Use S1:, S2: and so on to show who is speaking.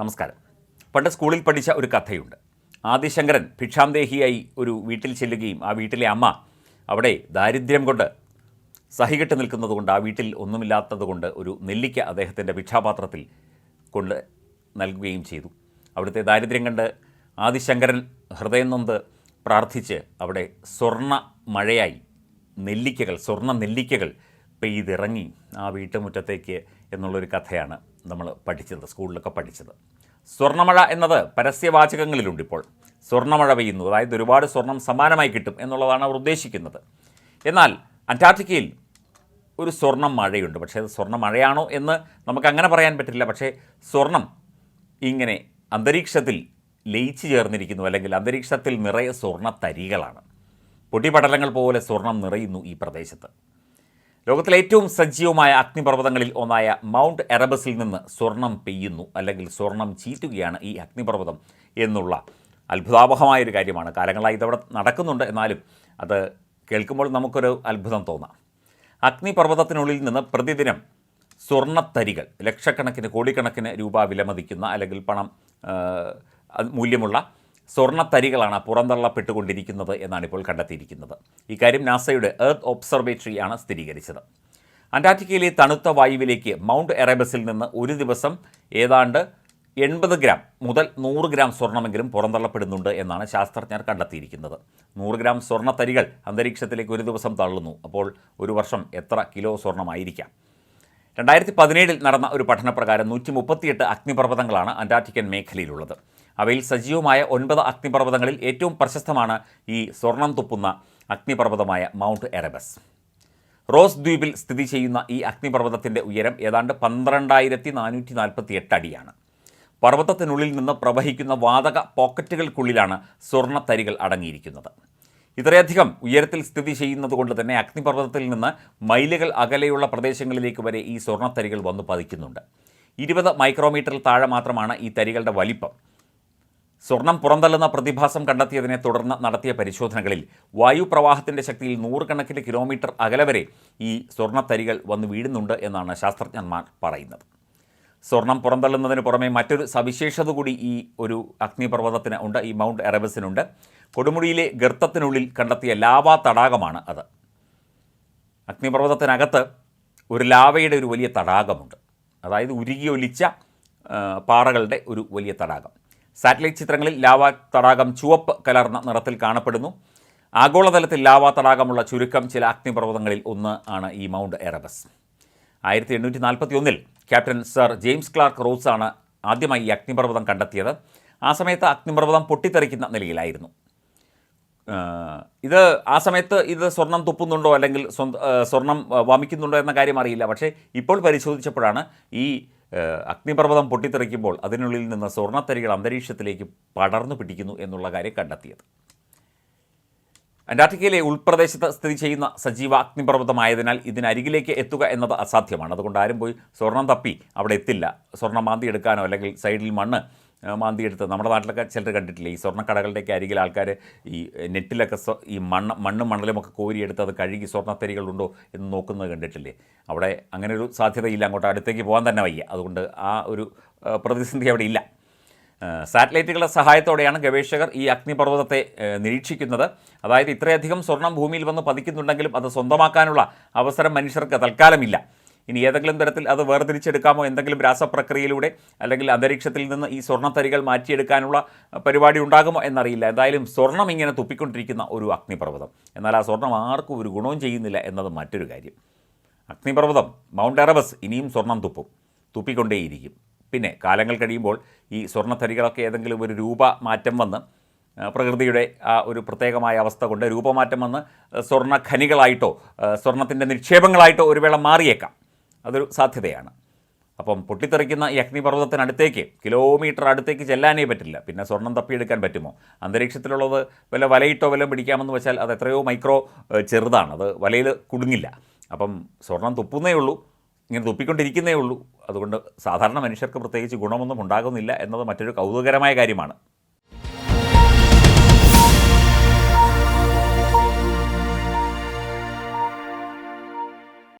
S1: നമസ്കാരം. പണ്ട് സ്കൂളിൽ പഠിച്ച ഒരു കഥയുണ്ട്. ആദിശങ്കരൻ ഭിക്ഷാന്തേഹിയായി ഒരു വീട്ടിൽ ചെല്ലുകയും ആ വീട്ടിലെ അമ്മ അവിടെ ദാരിദ്ര്യം കൊണ്ട് സഹികെട്ട് നിൽക്കുന്നതുകൊണ്ട് ആ വീട്ടിൽ ഒന്നുമില്ലാത്തതുകൊണ്ട് ഒരു നെല്ലിക്ക അദ്ദേഹത്തിന്റെ ഭിക്ഷാപാത്രത്തിൽ കൊണ്ട് നൽകുകയും ചെയ്തു. അവിടുത്തെ ദാരിദ്ര്യം കണ്ട് ആദിശങ്കരൻ ഹൃദയം നൊന്ത് പ്രാർത്ഥിച്ച് അവിടെ സ്വർണ മഴയായി നെല്ലിക്കകൾ സ്വർണ നെല്ലിക്കകൾ പെയ്തിറങ്ങി ആ വീട്ടുമുറ്റത്തേക്ക് എന്നുള്ളൊരു കഥയാണ് നമ്മൾ പഠിച്ചത് സ്കൂളിലൊക്കെ പഠിച്ചത്. സ്വർണമഴ എന്നത് പരസ്യവാചകങ്ങളിലുണ്ട് ഇപ്പോൾ. സ്വർണമഴ പെയ്യുന്നു. അതായത് ഒരുപാട് സ്വർണം സമാനമായി കിട്ടും എന്നുള്ളതാണ് അവർ ഉദ്ദേശിക്കുന്നത്. എന്നാൽ അന്റാർട്ടിക്കയിൽ ഒരു സ്വർണം മഴയുണ്ട്. പക്ഷേ അത് സ്വർണ മഴയാണോ എന്ന് നമുക്ക് അങ്ങനെ പറയാൻ പറ്റില്ല. പക്ഷേ സ്വർണം ഇങ്ങനെ അന്തരീക്ഷത്തിൽ ലയിച്ചു ചേർന്നിരിക്കുന്നു. അല്ലെങ്കിൽ അന്തരീക്ഷത്തിൽ നിറയെ സ്വർണ തരികളാണ് പൊടിപടലങ്ങൾ പോലെ സ്വർണം നിറയുന്നു ഈ പ്രദേശത്ത്. ലോകത്തിലെ ഏറ്റവും സജീവമായ അഗ്നിപർവതങ്ങളിൽ ഒന്നായ മൗണ്ട് എറബസിൽ നിന്ന് സ്വർണം പെയ്യുന്നു അല്ലെങ്കിൽ സ്വർണം ചീറ്റുകയാണ് ഈ അഗ്നിപർവതം എന്നുള്ള അത്ഭുതാവഹമായ ഒരു കാര്യമാണ്. കാലങ്ങളായി ഇതവിടെ നടക്കുന്നുണ്ട്. എന്നാലും അത് കേൾക്കുമ്പോൾ നമുക്കൊരു അത്ഭുതം തോന്നാം. അഗ്നിപർവതത്തിനുള്ളിൽ നിന്ന് പ്രതിദിനം സ്വർണത്തരികൾ ലക്ഷക്കണക്കിന് കോടിക്കണക്കിന് രൂപ വിലമതിക്കുന്ന അല്ലെങ്കിൽ പണം മൂല്യമുള്ള സ്വർണത്തരികളാണ് പുറന്തള്ളപ്പെട്ടുകൊണ്ടിരിക്കുന്നത് എന്നാണ് ഇപ്പോൾ കണ്ടെത്തിയിരിക്കുന്നത്. ഇക്കാര്യം നാസയുടെ എർത്ത് ഒബ്സർവേറ്ററി ആണ് സ്ഥിരീകരിച്ചത്. അന്റാർട്ടിക്കയിലെ തണുത്ത വായുവിലേക്ക് മൗണ്ട് എറേബസിൽ നിന്ന് ഒരു ദിവസം ഏതാണ്ട് എൺപത് ഗ്രാം മുതൽ നൂറ് ഗ്രാം സ്വർണമെങ്കിലും പുറന്തള്ളപ്പെടുന്നുണ്ട് എന്നാണ് ശാസ്ത്രജ്ഞർ കണ്ടെത്തിയിരിക്കുന്നത്. നൂറ് ഗ്രാം സ്വർണത്തരികൾ അന്തരീക്ഷത്തിലേക്ക് ഒരു ദിവസം തള്ളുന്നു. അപ്പോൾ ഒരു വർഷം എത്ര കിലോ സ്വർണമായിരിക്കാം രണ്ടായിരത്തി പതിനേഴിൽ നടന്ന ഒരു പഠനപ്രകാരം നൂറ്റി മുപ്പത്തിയെട്ട് അഗ്നിപർവതങ്ങളാണ് അന്റാർട്ടിക്കൻ മേഖലയിലുള്ളത്. അവയിൽ സജീവമായ ഒൻപത് അഗ്നിപർവതങ്ങളിൽ ഏറ്റവും പ്രശസ്തമാണ് ഈ സ്വർണം തുപ്പുന്ന അഗ്നിപർവതമായ മൗണ്ട് എറബസ് റോസ് ദ്വീപിൽ സ്ഥിതി ചെയ്യുന്ന ഈ അഗ്നിപർവതത്തിന്റെ ഉയരം ഏതാണ്ട് പന്ത്രണ്ടായിരത്തി നാനൂറ്റി നാൽപ്പത്തി എട്ട് അടിയാണ്. പർവതത്തിനുള്ളിൽ നിന്ന് പ്രവഹിക്കുന്ന വാതക പോക്കറ്റുകൾക്കുള്ളിലാണ് സ്വർണ തരികൾ അടങ്ങിയിരിക്കുന്നത്. ഇത്രയധികം ഉയരത്തിൽ സ്ഥിതി ചെയ്യുന്നതുകൊണ്ട് തന്നെ അഗ്നിപർവതത്തിൽ നിന്ന് മൈലുകൾ അകലെയുള്ള പ്രദേശങ്ങളിലേക്ക് വരെ ഈ സ്വർണത്തരികൾ വന്നു പതിക്കുന്നുണ്ട്. ഇരുപത് മൈക്രോമീറ്ററിൽ താഴെ മാത്രമാണ് ഈ തരികളുടെ വലിപ്പം. സ്വർണം പുറന്തള്ളുന്ന പ്രതിഭാസം കണ്ടെത്തിയതിനെ തുടർന്ന് നടത്തിയ പരിശോധനകളിൽ വായുപ്രവാഹത്തിന്റെ ശക്തിയിൽ നൂറുകണക്കിന് കിലോമീറ്റർ അകലെ വരെ ഈ സ്വർണത്തരികൾ വന്ന് വീഴുന്നുണ്ട് എന്നാണ് ശാസ്ത്രജ്ഞന്മാർ പറയുന്നത്. സ്വർണം പുറന്തള്ളുന്നതിന് പുറമെ മറ്റൊരു സവിശേഷത കൂടി ഈ ഒരു അഗ്നിപർവതത്തിന് ഉണ്ട് ഈ മൗണ്ട് എറബസിനുണ്ട്. കൊടുമുടിയിലെ ഗർത്തത്തിനുള്ളിൽ കണ്ടെത്തിയ ലാവാ തടാകമാണ് അത്. അഗ്നിപർവതത്തിനകത്ത് ഒരു ലാവയുടെ ഒരു വലിയ തടാകമുണ്ട്. അതായത് ഉരുകിയൊലിച്ച പാറകളുടെ ഒരു വലിയ തടാകം. സാറ്റലൈറ്റ് ചിത്രങ്ങളിൽ ലാവ തടാകം ചുവപ്പ് കലർന്ന നിറത്തിൽ കാണപ്പെടുന്നു. ആഗോളതലത്തിൽ ലാവ തടാകമുള്ള ചുരുക്കം ചില അഗ്നിപർവതങ്ങളിൽ ഒന്ന് ആണ് ഈ മൗണ്ട് എറബസ്. ആയിരത്തി എണ്ണൂറ്റി നാൽപ്പത്തി ഒന്നിൽ captain sir James Clark Ross ആണ് ആദ്യമായി ഈ അഗ്നിപർവതം കണ്ടെത്തിയത്. ആ സമയത്ത് അഗ്നിപർവതം പൊട്ടിത്തെറിക്കുന്ന നിലയിലായിരുന്നു. ഇത് ആ സമയത്ത് ഇത് സ്വർണം തുപ്പുന്നുണ്ടോ അല്ലെങ്കിൽ സ്വർണം വമിക്കുന്നുണ്ടോ എന്ന കാര്യം അറിയില്ല. പക്ഷേ ഇപ്പോൾ പരിശോധിച്ചപ്പോഴാണ് ഈ അഗ്നിപർവതം പൊട്ടിത്തെറിക്കുമ്പോൾ അതിനുള്ളിൽ നിന്ന് സ്വർണത്തരികൾ അന്തരീക്ഷത്തിലേക്ക് പടർന്നു പിടിക്കുന്നു എന്നുള്ള കാര്യം കണ്ടെത്തിയത്. അന്റാർട്ടിക്കയിലെ ഉൾപ്രദേശത്ത് സ്ഥിതി ചെയ്യുന്ന സജീവ അഗ്നിപർവതമായതിനാൽ ഇതിനരികിലേക്ക് എത്തുക എന്നത് അസാധ്യമാണ്. അതുകൊണ്ട് ആരും പോയി സ്വർണം തപ്പി അവിടെ എത്തില്ല. സ്വർണം മാന്തി എടുക്കാനോ അല്ലെങ്കിൽ സൈഡിൽ മണ്ണ് ആ, മാന്തി എടുത്ത് നമ്മുടെ നാട്ടിലൊക്കെ ചിലർ കണ്ടിട്ടില്ല ഈ സ്വർണക്കടകളുടെയൊക്കെ അരികിൽ ആൾക്കാർ ഈ നെറ്റിലൊക്കെ ഈ മണ്ണ് മണ്ണും മണലുമൊക്കെ കോരിയെടുത്ത് അത് കഴുകി സ്വർണത്തരികളുണ്ടോ എന്ന് നോക്കുന്നത് കണ്ടിട്ടില്ലേ? അവിടെ അങ്ങനെ ഒരു സാധ്യതയില്ല അങ്ങോട്ട് അടുത്തേക്ക് പോകാൻ തന്നെ വയ്യ. അതുകൊണ്ട് ആ ഒരു പ്രതിസന്ധി അവിടെ ഇല്ല. സാറ്റലൈറ്റുകളുടെ സഹായത്തോടെയാണ് ഗവേഷകർ ഈ അഗ്നിപർവതത്തെ നിരീക്ഷിക്കുന്നത്. അതായത് ഇത്രയധികം സ്വർണം ഭൂമിയിൽ വന്ന് പതിക്കുന്നുണ്ടെങ്കിലും അത് സ്വന്തമാക്കാനുള്ള അവസരം മനുഷ്യർക്ക് തൽക്കാലമില്ല. ഇനി ഏതെങ്കിലും തരത്തിൽ അത് വേർതിരിച്ചെടുക്കാമോ എന്തെങ്കിലും രാസപ്രക്രിയയിലൂടെ അല്ലെങ്കിൽ അന്തരീക്ഷത്തിൽ നിന്ന് ഈ സ്വർണത്തരികൾ മാറ്റിയെടുക്കാനുള്ള പരിപാടി ഉണ്ടാകുമോ എന്നറിയില്ല. എന്തായാലും സ്വർണം ഇങ്ങനെ തുപ്പിക്കൊണ്ടിരിക്കുന്ന ഒരു അഗ്നിപർവതം. എന്നാൽ ആ സ്വർണം ആർക്കും ഒരു ഗുണവും ചെയ്യുന്നില്ല എന്നത് മറ്റൊരു കാര്യം. അഗ്നിപർവതം മൗണ്ട് എറബസ് ഇനിയും സ്വർണം തുപ്പും തുപ്പിക്കൊണ്ടേയിരിക്കും. പിന്നെ കാലങ്ങൾ കഴിയുമ്പോൾ ഈ സ്വർണത്തരികളൊക്കെ ഏതെങ്കിലും ഒരു രൂപ മാറ്റം വന്ന് പ്രകൃതിയുടെ ആ ഒരു പ്രത്യേകമായ അവസ്ഥ കൊണ്ട് രൂപമാറ്റം വന്ന് സ്വർണ ഖനികളായിട്ടോ സ്വർണത്തിന്റെ നിക്ഷേപങ്ങളായിട്ടോ ഒരു വേള മാറിയേക്കാം. അതൊരു സാധ്യതയാണ്. അപ്പം പൊട്ടിത്തെറിക്കുന്ന ഈ അഗ്നിപർവതത്തിനടുത്തേക്ക് കിലോമീറ്റർ അടുത്തേക്ക് ചെല്ലാനേ പറ്റില്ല. പിന്നെ സ്വർണം തപ്പിയെടുക്കാൻ പറ്റുമോ? അന്തരീക്ഷത്തിലുള്ളത് വല്ല വലയിട്ടോ വല്ലതും പിടിക്കാമെന്ന് വെച്ചാൽ അത് എത്രയോ മൈക്രോ ചെറുതാണ്. അത് വലയിൽ കുടുങ്ങില്ല. അപ്പം സ്വർണം തുപ്പുന്നേ ഉള്ളൂ ഇങ്ങനെ തുപ്പിക്കൊണ്ടിരിക്കുന്നേ ഉള്ളൂ. അതുകൊണ്ട് സാധാരണ മനുഷ്യർക്ക് പ്രത്യേകിച്ച് ഗുണമൊന്നും ഉണ്ടാകുന്നില്ല എന്നത് മറ്റൊരു കൗതുകകരമായ കാര്യമാണ്.